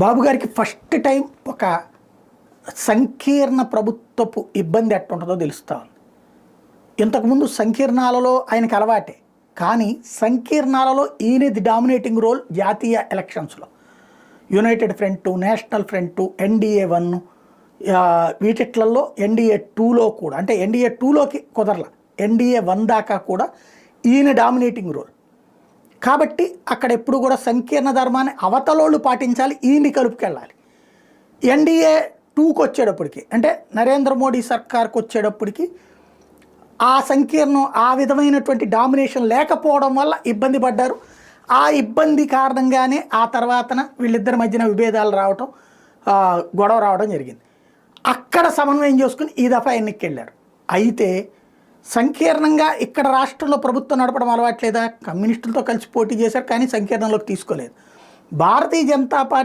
బాబు గారికి first time ఒక సంకీర్ణ ప్రభుత్వపు ఇబ్బంది ఎట్టుంటుందో తెలుస్తా ఉంది. ఇంతకుముందు సంకీర్ణాలలో ఆయనకి అలవాటే కానీ సంకీర్ణాలలో ఈయనది డామినేటింగ్ రోల్ జాతీయ ఎలక్షన్స్లో united front national front NDA one వీటిట్లలో NDA టూలో కూడా అంటే ఎన్డీఏ టూలోకి కుదరల ఎన్డీఏ వన్ దాకా కూడా ఈయన డామినేటింగ్ రోల్ కాబట్టి అక్కడ ఎప్పుడు కూడా సంకీర్ణ ధర్మాన్ని అవతలోళ్ళు పాటించాలి ఈయన్ని కలుపుకెళ్ళాలి ఎన్డీఏ టూకి వచ్చేటప్పటికి అంటే నరేంద్ర మోడీ సర్కార్కి వచ్చేటప్పటికి ఆ సంకీర్ణం ఆ విధమైనటువంటి డామినేషన్ లేకపోవడం వల్ల ఇబ్బంది పడ్డారు. ఆ ఇబ్బంది కారణంగానే ఆ తర్వాతన వీళ్ళిద్దరి మధ్యన విభేదాలు రావటం గొడవ రావడం జరిగింది. అక్కడ సమన్వయం చేసుకుని ఈ దఫా ఎన్నికెళ్ళారు అయితే సంకీర్ణంగా ఇక్కడ రాష్ట్రంలో ప్రభుత్వం నడపడం అలవాట్లేదా కమ్యూనిస్టులతో కలిసి పోటీ చేశారు కానీ సంకీర్ణంలోకి తీసుకోలేదు. భారతీయ జనతా పార్టీ